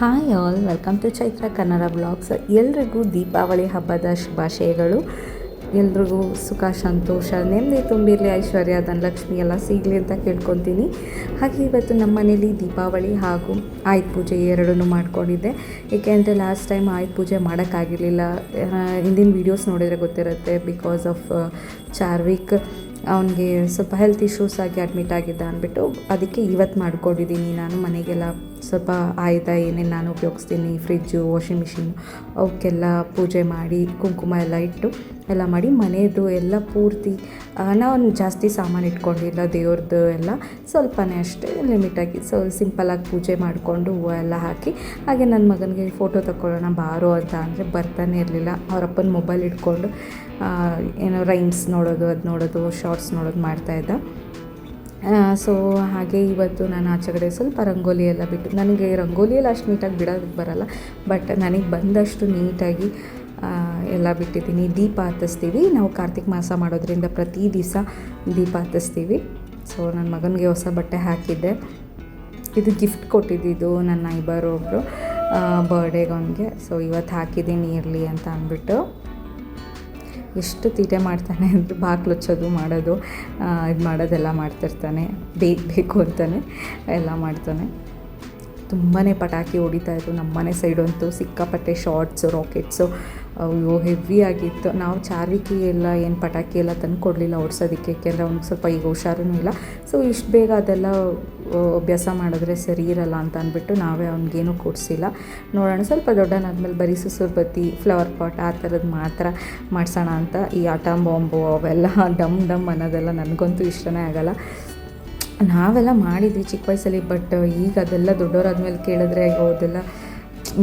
Hi all welcome to Chaitra Kannada blogs ಎಲ್ರಿಗೂ ದೀಪಾವಳಿ ಹಬ್ಬದ ಶುಭಾಶಯಗಳು. ಎಲ್ರಿಗೂ ಸುಖ, ಸಂತೋಷ, ನೆಮ್ಮದಿ ತುಂಬಿರಲಿ ಐಶ್ವರ್ಯ, ಧನಲಕ್ಷ್ಮಿ ಎಲ್ಲ ಸಿಗಲಿ ಅಂತ ಕೇಳ್ಕೊತೀನಿ. ಹಾಗೆ ಇವತ್ತು ನಮ್ಮ ಮನೇಲಿ ದೀಪಾವಳಿ ಹಾಗೂ ಆಯುಧ ಪೂಜೆ ಎರಡನ್ನೂ ಮಾಡ್ಕೊಂಡಿದ್ದೆ. ಏಕೆಂದರೆ ಲಾಸ್ಟ್ ಟೈಮ್ ಆಯುಧ ಪೂಜೆ ಮಾಡೋಕ್ಕಾಗಿರಲಿಲ್ಲ. ಹಿಂದಿನ ವೀಡಿಯೋಸ್ ನೋಡಿದರೆ ಗೊತ್ತಿರುತ್ತೆ ಬಿಕಾಸ್ ಆಫ್ ಚಾರ್ವಿಕ್ ಅವನಿಗೆ ಸ್ವಲ್ಪ ಹೆಲ್ತ್ ಇಶ್ಯೂಸ್ ಆಗಿ ಅಡ್ಮಿಟ್ ಆಗಿದ್ದ ಅಂದ್ಬಿಟ್ಟು ಅದಕ್ಕೆ ಇವತ್ತು ಮಾಡ್ಕೊಂಡಿದ್ದೀನಿ. ನಾನು ಮನೆಗೆಲ್ಲ ಸ್ವಲ್ಪ ಆಯುಧ ಏನೇನು ನಾನು ಉಪಯೋಗಿಸ್ತೀನಿ ಫ್ರಿಜ್ಜು ವಾಷಿಂಗ್ ಮಿಷಿನ್ ಅವಕ್ಕೆಲ್ಲ ಪೂಜೆ ಮಾಡಿ, ಕುಂಕುಮ ಎಲ್ಲ ಇಟ್ಟು ಎಲ್ಲ ಮಾಡಿ ಮನೆಯದು ಎಲ್ಲ ಪೂರ್ತಿ ನಾನು ಜಾಸ್ತಿ ಸಾಮಾನು ಇಟ್ಕೊಂಡಿಲ್ಲ ದೇವ್ರದ್ದು ಎಲ್ಲ. ಸ್ವಲ್ಪನೇ ಅಷ್ಟೇ, ಲಿಮಿಟಾಗಿ ಸೊ ಸಿಂಪಲಾಗಿ ಪೂಜೆ ಮಾಡಿಕೊಂಡು ಹೂವು ಎಲ್ಲ ಹಾಕಿ, ಹಾಗೆ ನನ್ನ ಮಗನಿಗೆ ಫೋಟೋ ತಗೊಳ್ಳೋಣ ಬಾರೋ ಅಂತ ಅಂದರೆ ಬರ್ತಾನೆ ಇರಲಿಲ್ಲ. ಅವರಪ್ಪನ ಮೊಬೈಲ್ ಇಟ್ಕೊಂಡು ಏನೋ ರೈಮ್ಸ್ ನೋಡೋದು, ಅದು ನೋಡೋದು, ಶಾರ್ಟ್ಸ್ ನೋಡೋದು ಮಾಡ್ತಾಯಿದ್ದ ಸೊ, ಹಾಗೆ ಇವತ್ತು ನಾನು ಆಚೆ ಕಡೆ ಸ್ವಲ್ಪ ರಂಗೋಲಿ ಎಲ್ಲ ಬಿಟ್ಟು, ನನಗೆ ರಂಗೋಲಿಯಲ್ಲಿ ಅಷ್ಟು ನೀಟಾಗಿ ಬಿಡೋದಕ್ಕೆ ಬರಲ್ಲ, ಬಟ್ ನನಗೆ ಬಂದಷ್ಟು ನೀಟಾಗಿ ಎಲ್ಲ ಬಿಟ್ಟಿದ್ದೀನಿ. ದೀಪ ಹತ್ತಿಸ್ತೀವಿ. ನಾವು ಕಾರ್ತಿಕ್ ಮಾಸ ಮಾಡೋದ್ರಿಂದ ಪ್ರತಿ ದಿವಸ ದೀಪ ಹತ್ತಿಸ್ತೀವಿ. ಸೊ ನನ್ನ ಮಗನಿಗೆ ಹೊಸ ಬಟ್ಟೆ ಹಾಕಿದ್ದೆ. ಇದು ಗಿಫ್ಟ್ ಕೊಟ್ಟಿದ್ದಿದ್ದು ನನ್ನ ನೈಬರ್ ಒಬ್ಬರು ಬರ್ಡೇಗೆ ಅವನಿಗೆ. ಸೊ ಇವತ್ತು ಹಾಕಿದ್ದೀನಿ ಇರಲಿ ಅಂತ ಅಂದ್ಬಿಟ್ಟು. ಎಷ್ಟು ತೀಟೆ ಮಾಡ್ತಾನೆ ಅಂದರೆ ಬಾಗ್ಲು ಹಚ್ಚೋದು, ಮಾಡೋದು ಇದು ಮಾಡೋದೆಲ್ಲ ಮಾಡ್ತಿರ್ತಾನೆ. ಬೇಕು ಅಂತಾನೆ ಎಲ್ಲ ಮಾಡ್ತಾನೆ. ತುಂಬಾ ಪಟಾಕಿ ಹೊಡಿತಾಯಿದ್ರು ನಮ್ಮ ಮನೆ ಸೈಡಂತೂ ಸಿಕ್ಕಾಪಟ್ಟೆ ಶಾರ್ಟ್ಸು ರಾಕೆಟ್ಸು ಅಯ್ಯೋ ಹೆವಿ ಆಗಿತ್ತು. ನಾವು ಚಾರ್ವಿಕಿ ಎಲ್ಲ, ಏನು ಪಟಾಕಿ ಎಲ್ಲ ತಂದು ಕೊಡಲಿಲ್ಲ ಓಡಿಸೋದಕ್ಕೆ. ಯಾಕೆಂದರೆ ಅವ್ನಿಗೆ ಸ್ವಲ್ಪ ಈಗ ಹುಷಾರೂ ಇಲ್ಲ. ಸೊ ಇಷ್ಟು ಬೇಗ ಅದೆಲ್ಲ ಅಭ್ಯಾಸ ಮಾಡಿದ್ರೆ ಸರಿ ಇರಲ್ಲ ಅಂತ ಅಂದ್ಬಿಟ್ಟು ನಾವೇ ಅವ್ನಿಗೇನು ಕೊಡಿಸಿಲ್ಲ. ನೋಡೋಣ, ಸ್ವಲ್ಪ ದೊಡ್ಡನಾದ್ಮೇಲೆ ಬರೀ ಸುಸುರು ಬತ್ತಿ ಫ್ಲವರ್ ಪಾಟ್ ಆ ಥರದ್ದು ಮಾತ್ರ ಮಾಡಿಸೋಣ ಅಂತ ಈ ಆಟಮ್ ಬಾಂಬು ಅವೆಲ್ಲ ಡಮ್ ಡಮ್ ಅನ್ನೋದೆಲ್ಲ ನನಗಂತೂ ಇಷ್ಟನೇ ಆಗಲ್ಲ. ನಾವೆಲ್ಲ ಮಾಡಿದ್ವಿ ಚಿಕ್ಕ ವಯಸ್ಸಲ್ಲಿ, ಬಟ್ ಈಗ ಅದೆಲ್ಲ ದೊಡ್ಡವರಾದ್ಮೇಲೆ ಕೇಳಿದ್ರೆ ಅದೆಲ್ಲ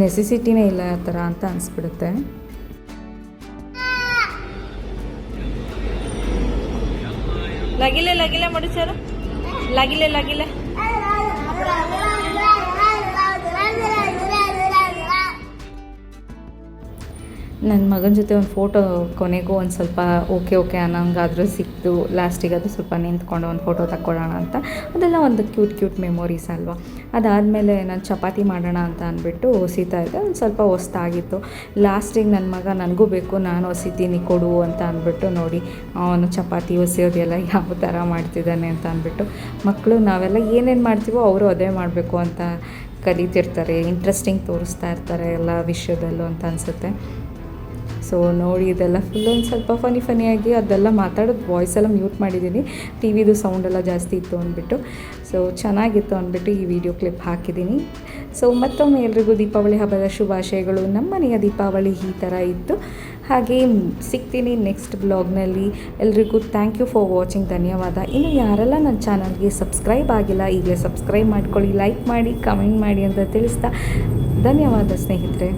ನೆಸೆಸಿಟಿನೇ ಇಲ್ಲ ಆ ಥರ ಅಂತ ಅನಿಸ್ಬಿಡುತ್ತೆ. লাগিলে লাগিলে মরিচার লাগিলে লাগিলে ನನ್ನ ಮಗನ ಜೊತೆ ಒಂದು ಫೋಟೋ ಕೊನೆಗೂ ಒಂದು ಸ್ವಲ್ಪ ಓಕೆ ಓಕೆ ಅನ್ನೋಂಗಾದರೂ ಸಿಕ್ತು. ಲಾಸ್ಟಿಗೆ ಅದು ಸ್ವಲ್ಪ ನಿಂತ್ಕೊಂಡು ಒಂದು ಫೋಟೋ ತಕ್ಕೊಳ್ಳೋಣ ಅಂತ. ಅದೆಲ್ಲ ಒಂದು ಕ್ಯೂಟ್ ಕ್ಯೂಟ್ ಮೆಮೊರೀಸ್ ಅಲ್ವಾ. ಅದಾದಮೇಲೆ ನಾನು ಚಪಾತಿ ಮಾಡೋಣ ಅಂತ ಅಂದ್ಬಿಟ್ಟು ಹೊಸಿತಾ ಇದ್ದೆ. ಒಂದು ಸ್ವಲ್ಪ ಹೊಸ್ತಾಗಿತ್ತು. ಲಾಸ್ಟಿಗೆ ನನ್ನ ಮಗ ನನಗೂ ಬೇಕು, ನಾನು ಹೊಸಿತೀನಿ ಕೊಡು ಅಂತ ಅಂದ್ಬಿಟ್ಟು ನೋಡಿ, ಅವನು ಚಪಾತಿ ಹೊಸಿಯೋದೆಲ್ಲ ಯಾವ ಥರ ಮಾಡ್ತಿದ್ದಾನೆ ಅಂತ ಅಂದ್ಬಿಟ್ಟು ಮಕ್ಕಳು ನಾವೆಲ್ಲ ಏನೇನು ಮಾಡ್ತೀವೋ ಅವರು ಅದೇ ಮಾಡಬೇಕು ಅಂತ ಕಲಿತಿರ್ತಾರೆ. ಇಂಟ್ರೆಸ್ಟಿಂಗ್ ತೋರಿಸ್ತಾ ಇರ್ತಾರೆ ಎಲ್ಲ ವಿಷಯದಲ್ಲೂ ಅಂತ ಅನಿಸುತ್ತೆ. ಸೊ ನೋಡಿ, ಇದೆಲ್ಲ ಫುಲ್ ಒಂದು ಸ್ವಲ್ಪ ಫನಿ ಫನಿಯಾಗಿ ಅದೆಲ್ಲ ಮಾತಾಡೋದು ವಾಯ್ಸ್ ಎಲ್ಲ ಮ್ಯೂಟ್ ಮಾಡಿದ್ದೀನಿ ಟಿ ವಿದು ಸೌಂಡೆಲ್ಲ ಜಾಸ್ತಿ ಇತ್ತು ಅಂದ್ಬಿಟ್ಟು. ಸೊ ಚೆನ್ನಾಗಿತ್ತು ಅಂದ್ಬಿಟ್ಟು ಈ ವಿಡಿಯೋ ಕ್ಲಿಪ್ ಹಾಕಿದ್ದೀನಿ ಸೊ ಮತ್ತೊಮ್ಮೆ ಎಲ್ರಿಗೂ ದೀಪಾವಳಿ ಹಬ್ಬದ ಶುಭಾಶಯಗಳು. ನಮ್ಮನೆಯ ದೀಪಾವಳಿ ಈ ಥರ ಇತ್ತು. ಹಾಗೆ ಸಿಗ್ತೀನಿ ನೆಕ್ಸ್ಟ್ ಬ್ಲಾಗ್ನಲ್ಲಿ ಎಲ್ರಿಗೂ ಥ್ಯಾಂಕ್ ಯು ಫಾರ್ ವಾಚಿಂಗ್ ಧನ್ಯವಾದ. ಇನ್ನು ಯಾರೆಲ್ಲ ನನ್ನ ಚಾನಲ್ಗೆ ಸಬ್ಸ್ಕ್ರೈಬ್ ಆಗಿಲ್ಲ, ಈಗಲೇ ಸಬ್ಸ್ಕ್ರೈಬ್ ಮಾಡ್ಕೊಳ್ಳಿ ಲೈಕ್ ಮಾಡಿ ಕಮೆಂಟ್ ಮಾಡಿ ಅಂತ ತಿಳಿಸ್ತಾ ಧನ್ಯವಾದ ಸ್ನೇಹಿತರೆ.